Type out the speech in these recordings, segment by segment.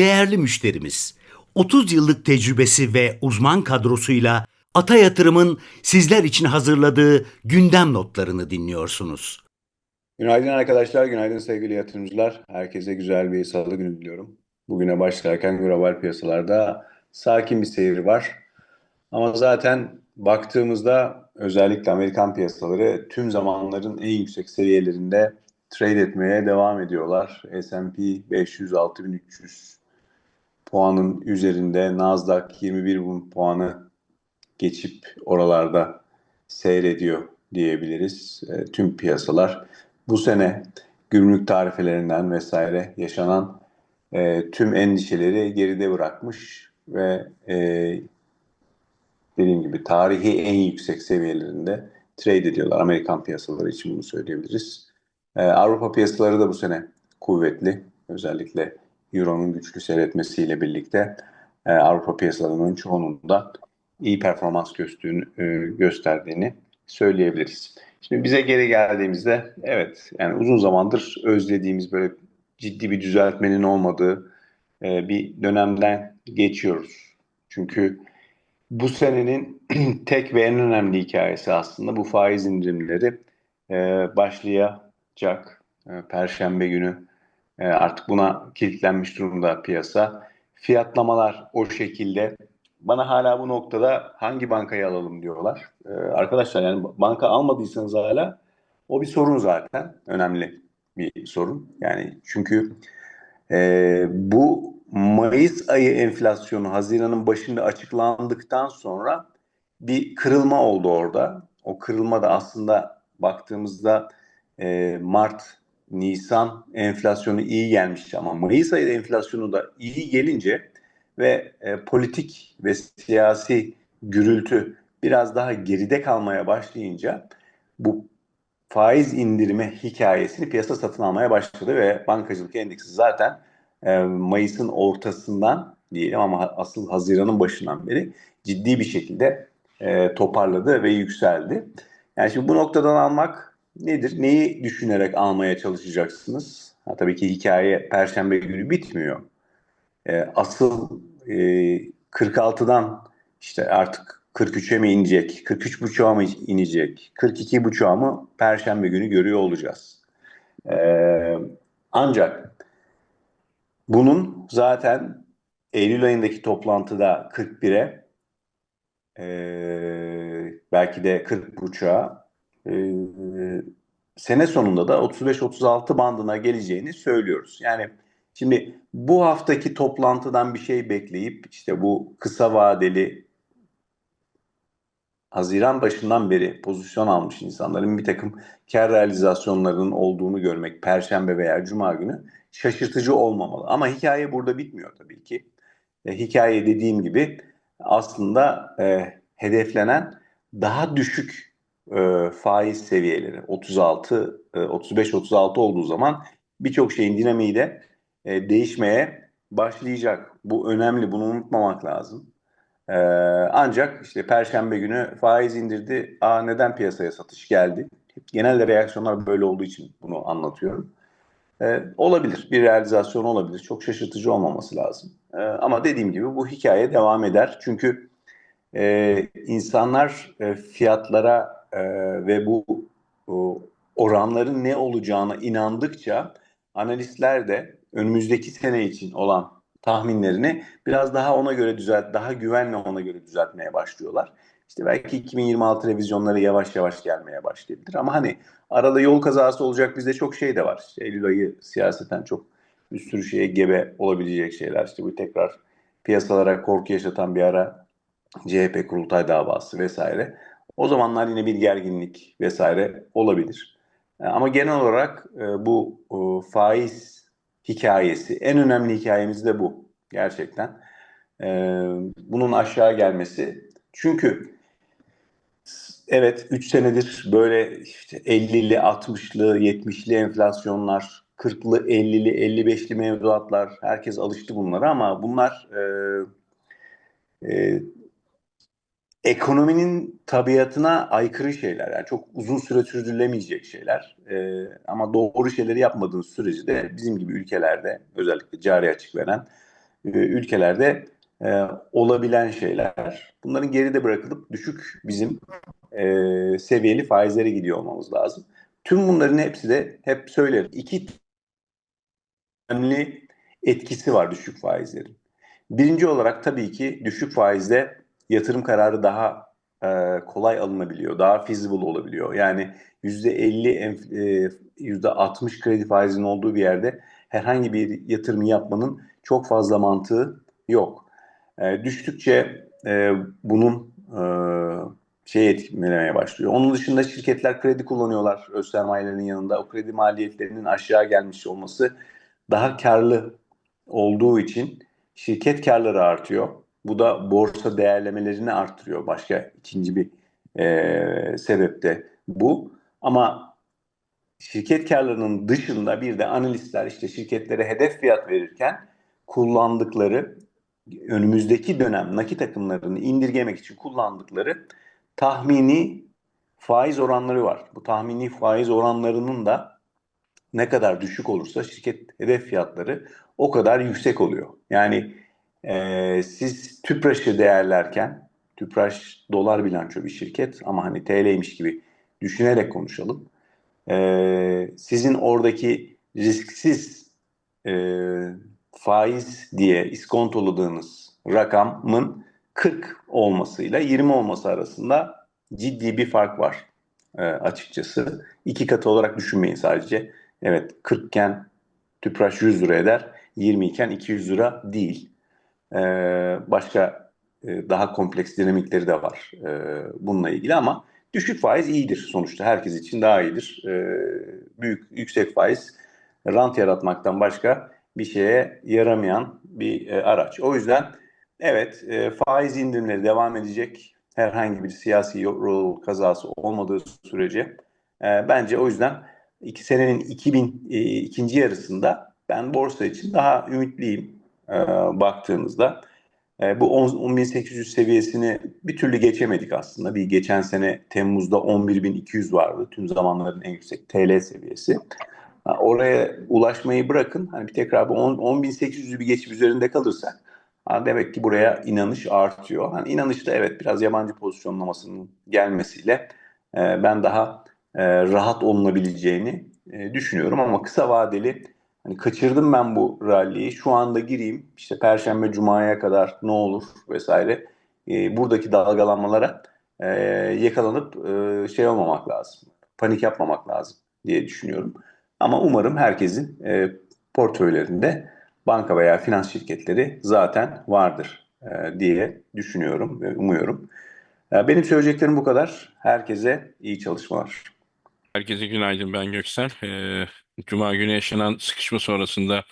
değerli müşterimiz. 30 yıllık tecrübesi ve uzman kadrosuyla Ata Yatırım'ın sizler için hazırladığı gündem notlarını dinliyorsunuz. Günaydın arkadaşlar, günaydın sevgili yatırımcılar. Herkese güzel bir salı günü diliyorum. Bugüne başlarken global piyasalarda sakin bir seyir var. Ama zaten baktığımızda özellikle Amerikan piyasaları tüm zamanların en yüksek seviyelerinde trade etmeye devam ediyorlar. S&P 500 6300 puanın üzerinde, Nasdaq 21 bin puanı geçip oralarda seyrediyor diyebiliriz. E, tüm piyasalar bu sene gümrük tarifelerinden vesaire yaşanan e, tüm endişeleri geride bırakmış ve e, dediğim gibi tarihi en yüksek seviyelerinde trade ediyorlar. Amerikan piyasaları için bunu söyleyebiliriz. E, Avrupa piyasaları da bu sene kuvvetli. Özellikle Euro'nun güçlü seyretmesiyle birlikte e, Avrupa piyasalarının çoğunun da iyi performans e, gösterdiğini söyleyebiliriz. Şimdi bize geri geldiğimizde evet yani uzun zamandır özlediğimiz böyle ciddi bir düzeltmenin olmadığı e, bir dönemden geçiyoruz. Çünkü bu senenin tek ve en önemli hikayesi aslında bu faiz indirimleri e, başlayacak. E, Perşembe günü e, artık buna kilitlenmiş durumda piyasa. Fiyatlamalar o şekilde bana hala bu noktada hangi bankayı alalım diyorlar. Ee, arkadaşlar yani banka almadıysanız hala o bir sorun zaten. Önemli bir sorun. Yani çünkü e, bu Mayıs ayı enflasyonu Haziran'ın başında açıklandıktan sonra bir kırılma oldu orada. O kırılma da aslında baktığımızda e, Mart, Nisan enflasyonu iyi gelmişti ama Mayıs ayı enflasyonu da iyi gelince ve e, politik ve siyasi gürültü biraz daha geride kalmaya başlayınca bu faiz indirme hikayesini piyasa satın almaya başladı ve bankacılık endeksi zaten e, Mayıs'ın ortasından diyelim ama asıl Haziran'ın başından beri ciddi bir şekilde e, toparladı ve yükseldi. Yani şimdi bu noktadan almak nedir? Neyi düşünerek almaya çalışacaksınız? Ha, tabii ki hikaye Perşembe günü bitmiyor. E, asıl e, 46'dan işte artık 43'e mi inecek, 43.5'a mı inecek, 42.5'a mı Perşembe günü görüyor olacağız. Ee, ancak bunun zaten Eylül ayındaki toplantıda 41'e e, belki de 40.5'a e, sene sonunda da 35-36 bandına geleceğini söylüyoruz. Yani Şimdi bu haftaki toplantıdan bir şey bekleyip işte bu kısa vadeli Haziran başından beri pozisyon almış insanların bir takım kar realizasyonlarının olduğunu görmek Perşembe veya Cuma günü şaşırtıcı olmamalı. Ama hikaye burada bitmiyor tabii ki. E, hikaye dediğim gibi aslında e, hedeflenen daha düşük e, faiz seviyeleri 36, e, 35-36 olduğu zaman birçok şeyin dinamiği de e, değişmeye başlayacak. Bu önemli, bunu unutmamak lazım. E, ancak işte Perşembe günü faiz indirdi. Aa neden piyasaya satış geldi? Genelde reaksiyonlar böyle olduğu için bunu anlatıyorum. E, olabilir, bir realizasyon olabilir. Çok şaşırtıcı olmaması lazım. E, ama dediğim gibi bu hikaye devam eder. Çünkü e, insanlar e, fiyatlara e, ve bu o, oranların ne olacağına inandıkça analistler de önümüzdeki sene için olan tahminlerini biraz daha ona göre düzelt, daha güvenle ona göre düzeltmeye başlıyorlar. İşte belki 2026 revizyonları yavaş yavaş gelmeye başlayabilir ama hani arada yol kazası olacak bizde çok şey de var. İşte Eylül ayı siyaseten çok bir sürü şeye gebe olabilecek şeyler. İşte bu tekrar piyasalara korku yaşatan bir ara CHP kurultay davası vesaire. O zamanlar yine bir gerginlik vesaire olabilir. Ama genel olarak e, bu e, faiz hikayesi. En önemli hikayemiz de bu gerçekten. Bunun aşağı gelmesi. Çünkü evet 3 senedir böyle işte 50'li, 60'lı, 70'li enflasyonlar, 40'lı, 50'li, 55'li mevduatlar herkes alıştı bunlara ama bunlar e, e, ekonominin tabiatına aykırı şeyler. Yani çok uzun süre sürdürülemeyecek şeyler. Ee, ama doğru şeyleri yapmadığınız sürece de bizim gibi ülkelerde özellikle cari açık veren e, ülkelerde e, olabilen şeyler. Bunların geride bırakılıp düşük bizim e, seviyeli faizlere gidiyor olmamız lazım. Tüm bunların hepsi de hep söylerim. İki önemli etkisi var düşük faizlerin. Birinci olarak tabii ki düşük faizde yatırım kararı daha e, kolay alınabiliyor, daha feasible olabiliyor. Yani %50, enf- e, %60 kredi faizinin olduğu bir yerde herhangi bir yatırım yapmanın çok fazla mantığı yok. E, düştükçe e, bunun e, şey etkilemeye başlıyor. Onun dışında şirketler kredi kullanıyorlar öz sermayelerin yanında. O kredi maliyetlerinin aşağı gelmiş olması daha karlı olduğu için şirket karları artıyor. Bu da borsa değerlemelerini arttırıyor. Başka ikinci bir e, sebep de bu. Ama şirket karlarının dışında bir de analistler işte şirketlere hedef fiyat verirken kullandıkları önümüzdeki dönem nakit akımlarını indirgemek için kullandıkları tahmini faiz oranları var. Bu tahmini faiz oranlarının da ne kadar düşük olursa şirket hedef fiyatları o kadar yüksek oluyor. Yani e, siz TÜPRAŞ'ı değerlerken TÜPRAŞ dolar bilanço bir şirket ama hani TL'ymiş gibi düşünerek konuşalım. E, sizin oradaki risksiz e, faiz diye iskontoladığınız rakamın 40 olmasıyla 20 olması arasında ciddi bir fark var e, açıkçası. İki katı olarak düşünmeyin sadece. Evet 40 iken tüpraş 100 lira eder, 20 iken 200 lira değil. E, başka e, daha kompleks dinamikleri de var e, bununla ilgili ama düşük faiz iyidir sonuçta. Herkes için daha iyidir. E, büyük yüksek faiz rant yaratmaktan başka bir şeye yaramayan bir e, araç. O yüzden evet e, faiz indirimleri devam edecek. Herhangi bir siyasi rol kazası olmadığı sürece e, bence o yüzden iki senenin 2000 e, ikinci yarısında ben borsa için daha ümitliyim e, baktığımızda. E, bu 10.800 seviyesini bir türlü geçemedik aslında. Bir geçen sene Temmuz'da 11.200 vardı. Tüm zamanların en yüksek TL seviyesi. Oraya ulaşmayı bırakın. Hani bir tekrar bu 10 10.800'ü bir geçip üzerinde kalırsak demek ki buraya inanış artıyor. Hani inanış da evet biraz yabancı pozisyonlamasının gelmesiyle e, ben daha e, rahat olunabileceğini e, düşünüyorum ama kısa vadeli hani kaçırdım ben bu ralliyi. Şu anda gireyim. işte perşembe cumaya kadar ne olur vesaire. E, buradaki dalgalanmalara e, yakalanıp e, şey olmamak lazım. Panik yapmamak lazım diye düşünüyorum. Ama umarım herkesin e, portföylerinde banka veya finans şirketleri zaten vardır e, diye düşünüyorum ve umuyorum. E, benim söyleyeceklerim bu kadar. Herkese iyi çalışmalar. Herkese günaydın ben Göksel. Ee, Cuma günü yaşanan sıkışma sonrasında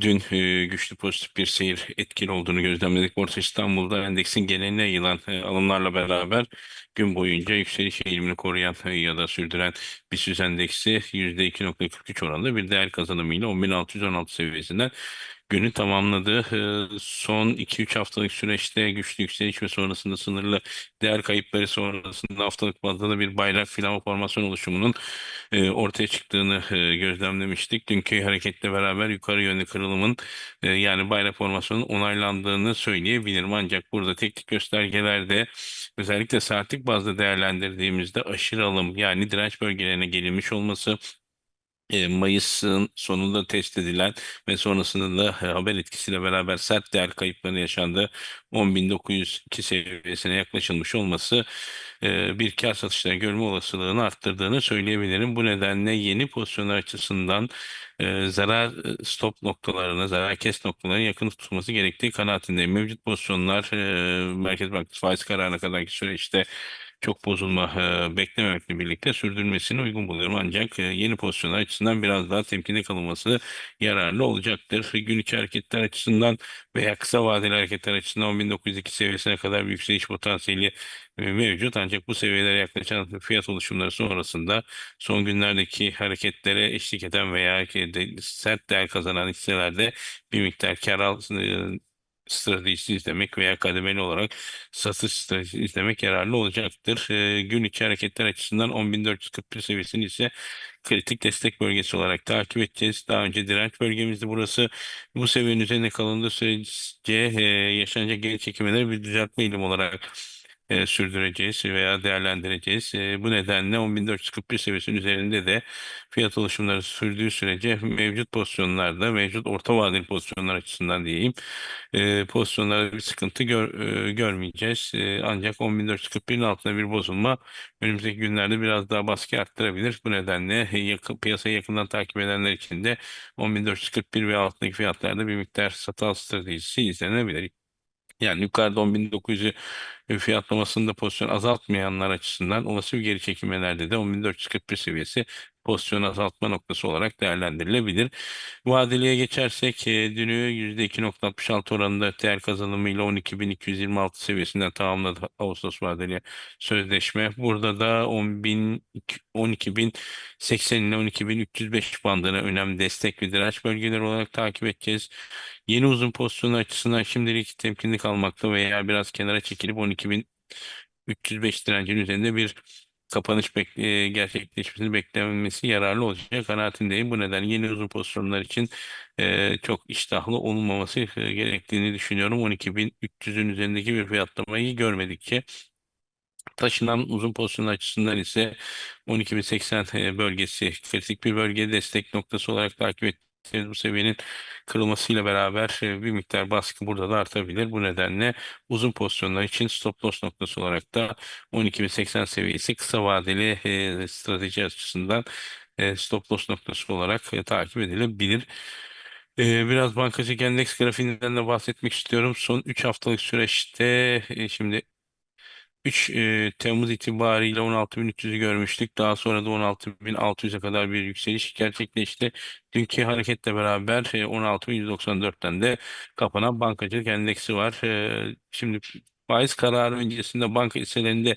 dün e, güçlü pozitif bir seyir etkili olduğunu gözlemledik. Borsa İstanbul'da endeksin geneline yayılan e, alımlarla beraber gün boyunca yükseliş eğilimini koruyan e, ya da sürdüren BIST endeksi %2.43 oranında bir değer kazanımıyla 10.616 seviyesinden günü tamamladı. Ee, Son 2-3 haftalık süreçte güçlü yükseliş ve sonrasında sınırlı değer kayıpları sonrasında haftalık bazda da bir bayrak filama formasyon oluşumunun e, ortaya çıktığını e, gözlemlemiştik. Dünkü hareketle beraber yukarı yönlü kırılımın e, yani bayrak formasyonun onaylandığını söyleyebilirim. Ancak burada teknik göstergelerde özellikle saatlik bazda değerlendirdiğimizde aşırı alım yani direnç bölgelerine gelinmiş olması Mayıs'ın sonunda test edilen ve sonrasında da haber etkisiyle beraber sert değer kayıpları yaşandı. 10.902 seviyesine yaklaşılmış olması bir kar satışları görme olasılığını arttırdığını söyleyebilirim. Bu nedenle yeni pozisyonlar açısından zarar stop noktalarına, zarar kes noktalarına yakın tutulması gerektiği kanaatindeyim. Mevcut pozisyonlar Merkez Bankası faiz kararına kadarki süreçte çok bozulma e, beklememekle birlikte sürdürmesini uygun buluyorum. Ancak e, yeni pozisyonlar açısından biraz daha temkinli kalınması yararlı olacaktır. Gün içi hareketler açısından veya kısa vadeli hareketler açısından 10.902 seviyesine kadar bir yükseliş potansiyeli e, mevcut. Ancak bu seviyelere yaklaşan fiyat oluşumları sonrasında son günlerdeki hareketlere eşlik eden veya ki de sert değer kazanan hisselerde bir miktar kar al, e, stratejisi izlemek veya kademeli olarak satış stratejisi izlemek yararlı olacaktır. E, gün içi hareketler açısından 10.441 seviyesini ise kritik destek bölgesi olarak takip edeceğiz. Daha önce direnç bölgemizdi burası. Bu seviyenin üzerinde kalındığı sürece e, yaşanacak geri çekilmeleri bir düzeltme eğilim olarak e, sürdüreceğiz veya değerlendireceğiz. E, bu nedenle 10.441 seviyesinin üzerinde de fiyat oluşumları sürdüğü sürece mevcut pozisyonlarda, mevcut orta vadeli pozisyonlar açısından diyeyim, e, pozisyonlarda bir sıkıntı gör, e, görmeyeceğiz. E, ancak 10.441'in altında bir bozulma önümüzdeki günlerde biraz daha baskı arttırabilir. Bu nedenle yakın, piyasayı yakından takip edenler için de 10.441 ve altındaki fiyatlarda bir miktar satın stratejisi izlenebilir. Yani yukarıda 10.900'ü e, fiyatlamasında pozisyon azaltmayanlar açısından olası bir geri çekilmelerde de 10.441 seviyesi pozisyon azaltma noktası olarak değerlendirilebilir. Vadeliye geçersek e, dünü %2.66 oranında değer kazanımıyla 12.226 seviyesinden tamamladı Ağustos vadeli sözleşme. Burada da 10.000 12.080 ile 12.305 bandını önemli destek ve direnç bölgeleri olarak takip edeceğiz. Yeni uzun pozisyonlar açısından şimdilik temkinli kalmakta veya biraz kenara çekilip 12.305 direncin üzerinde bir kapanış bek e, gerçekleşmesini beklenmesi yararlı olacak kanaatindeyim. Bu nedenle yeni uzun pozisyonlar için e, çok iştahlı olunmaması e, gerektiğini düşünüyorum. 12.300'ün üzerindeki bir fiyatlamayı görmedikçe Taşınan uzun pozisyon açısından ise 12.080 e, bölgesi kritik bir bölge destek noktası olarak takip ettiğimiz bu seviyenin kırılmasıyla beraber e, bir miktar baskı burada da artabilir. Bu nedenle uzun pozisyonlar için stop loss noktası olarak da 12.080 seviyesi kısa vadeli e, strateji açısından stop loss noktası olarak takip edilebilir. Biraz bankacılık endeks grafiğinden de bahsetmek istiyorum. Son 3 haftalık süreçte şimdi 3 e, Temmuz itibariyle 16.300'ü görmüştük. Daha sonra da 16.600'e kadar bir yükseliş gerçekleşti. Dünkü hareketle beraber e, 16.194'ten de kapanan bankacılık endeksi var. E, şimdi faiz kararı öncesinde banka hisselerinde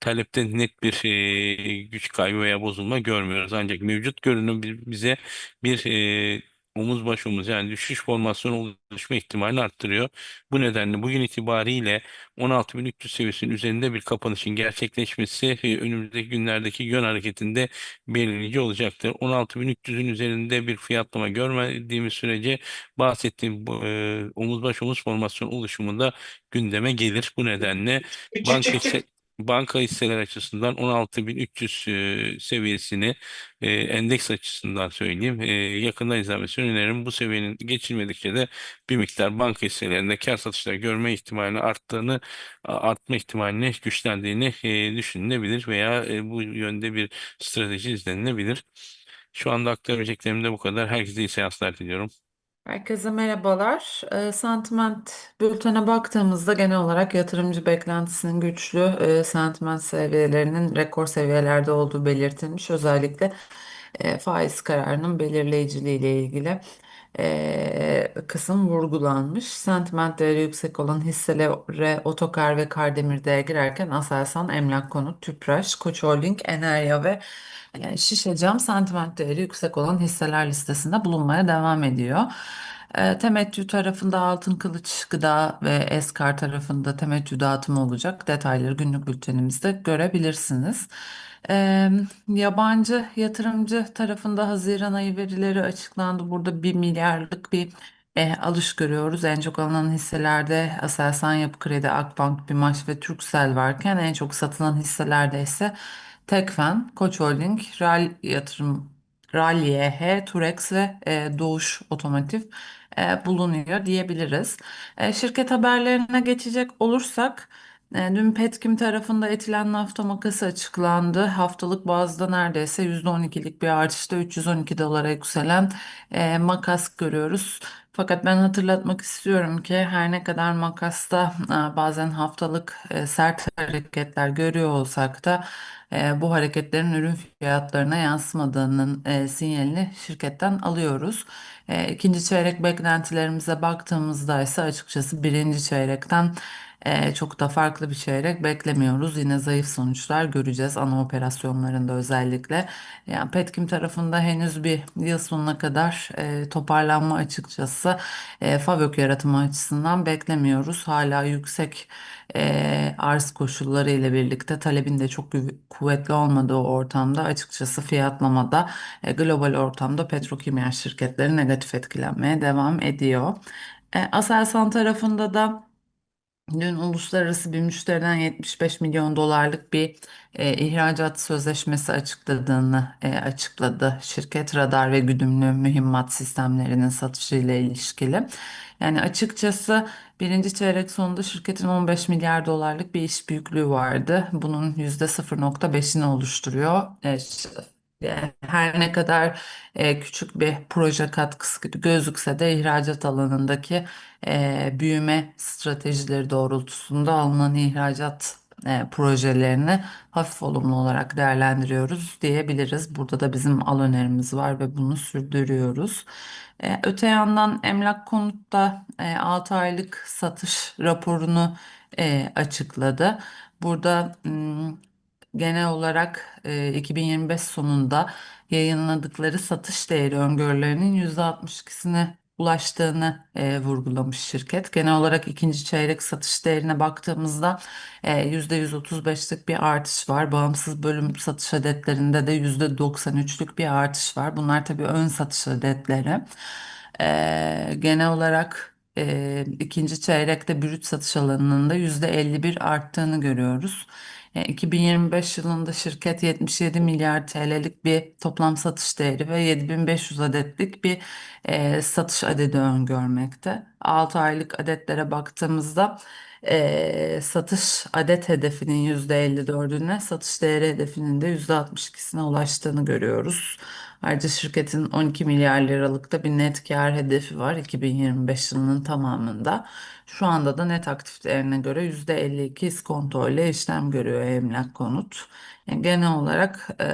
talepte net bir e, güç kaybı veya bozulma görmüyoruz. Ancak mevcut görünüm bi- bize bir e, omuz baş omuz yani düşüş formasyonu oluşma ihtimalini arttırıyor. Bu nedenle bugün itibariyle 16.300 seviyesinin üzerinde bir kapanışın gerçekleşmesi e, önümüzdeki günlerdeki yön hareketinde belirleyici olacaktır. 16.300'ün üzerinde bir fiyatlama görmediğimiz sürece bahsettiğim bu, e, omuz baş omuz formasyon oluşumunda gündeme gelir. Bu nedenle banka banka hisseler açısından 16.300 e, seviyesini e, endeks açısından söyleyeyim e, yakından izlemesini öneririm. Bu seviyenin geçilmedikçe de bir miktar banka hisselerinde kar satışları görme ihtimalini arttığını artma ihtimalini güçlendiğini düşünülebilir veya bu yönde bir strateji izlenilebilir. Şu anda aktarabileceklerim de bu kadar. Herkese iyi seanslar diliyorum. Herkese merhabalar. E, sentiment bültene baktığımızda genel olarak yatırımcı beklentisinin güçlü, e, sentiment seviyelerinin rekor seviyelerde olduğu belirtilmiş. Özellikle e, faiz kararının belirleyiciliği ile ilgili e, kısım vurgulanmış. Sentiment değeri yüksek olan hisselere Otokar ve Kardemir'de girerken Aselsan, Emlak Konut, Tüpraş, Koç Holding, Enerya ve e, Şişecam sentiment değeri yüksek olan hisseler listesinde bulunmaya devam ediyor. E, temettü tarafında Altın Kılıç Gıda ve Eskar tarafında temettü dağıtımı olacak. Detayları günlük bültenimizde görebilirsiniz. E, yabancı yatırımcı tarafında Haziran ayı verileri açıklandı. Burada 1 milyarlık bir e, alış görüyoruz. En çok alınan hisselerde Aselsan Yapı Kredi, Akbank, BİMAŞ ve Turkcell varken en çok satılan hisselerde ise Tekfen, Koç Holding, Ral Yatırım, Ralliye, Turex ve e, Doğuş Otomotiv e, bulunuyor diyebiliriz. E, şirket haberlerine geçecek olursak e, dün Petkim tarafında etilen nafta makası açıklandı. Haftalık bazda neredeyse %12'lik bir artışta 312 dolara yükselen e, makas görüyoruz. Fakat ben hatırlatmak istiyorum ki her ne kadar makasta e, bazen haftalık e, sert hareketler görüyor olsak da e, bu hareketlerin ürün fiyatlarına yansımadığının e, sinyalini şirketten alıyoruz. E, ikinci çeyrek beklentilerimize baktığımızda ise açıkçası birinci çeyrekten e, çok da farklı bir çeyrek beklemiyoruz. Yine zayıf sonuçlar göreceğiz ana operasyonlarında özellikle. Yani Petkim tarafında henüz bir yıl sonuna kadar e, toparlanma açıkçası e, FAVÖK yaratımı açısından beklemiyoruz. Hala yüksek e, arz koşulları ile birlikte talebin de çok kuvvetli olmadığı ortamda açıkçası fiyatlamada e, global ortamda petrokimya şirketleri negatif etkilenmeye devam ediyor. E, Aselsan tarafında da Dün uluslararası bir müşteriden 75 milyon dolarlık bir e, ihracat sözleşmesi açıkladığını e, açıkladı. Şirket radar ve güdümlü mühimmat sistemlerinin satışıyla ilişkili. Yani açıkçası birinci çeyrek sonunda şirketin 15 milyar dolarlık bir iş büyüklüğü vardı. Bunun %0.5'ini oluşturuyor. E, her ne kadar küçük bir proje katkısı gözükse de ihracat alanındaki büyüme stratejileri doğrultusunda alınan ihracat projelerini hafif olumlu olarak değerlendiriyoruz diyebiliriz. Burada da bizim al önerimiz var ve bunu sürdürüyoruz. Öte yandan Emlak Konut da e, 6 aylık satış raporunu açıkladı. Burada genel olarak e, 2025 sonunda yayınladıkları satış değeri öngörülerinin %62'sine ulaştığını e, vurgulamış şirket. Genel olarak ikinci çeyrek satış değerine baktığımızda e, %135'lik bir artış var. Bağımsız bölüm satış adetlerinde de %93'lük bir artış var. Bunlar tabii ön satış adetleri. E, genel olarak e, ikinci çeyrekte brüt satış alanının da %51 arttığını görüyoruz. E, 2025 yılında şirket 77 milyar TL'lik bir toplam satış değeri ve 7500 adetlik bir e, satış adedi öngörmekte. 6 aylık adetlere baktığımızda e, satış adet hedefinin %54'üne, satış değeri hedefinin de %62'sine ulaştığını görüyoruz. Ayrıca şirketin 12 milyar liralık da bir net kar hedefi var 2025 yılının tamamında. Şu anda da net aktif değerine göre %52 iskonto ile işlem görüyor emlak konut. Yani genel olarak e,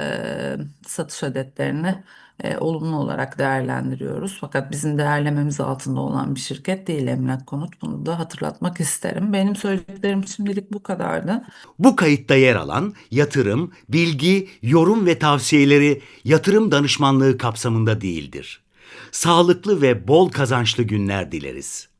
satış adetlerini e, olumlu olarak değerlendiriyoruz. Fakat bizim değerlememiz altında olan bir şirket değil emlak konut. Bunu da hatırlatmak isterim. Benim söylediklerim şimdilik bu kadardı. Bu kayıtta yer alan yatırım, bilgi, yorum ve tavsiyeleri yatırım danışmanlığı kapsamında değildir. Sağlıklı ve bol kazançlı günler dileriz.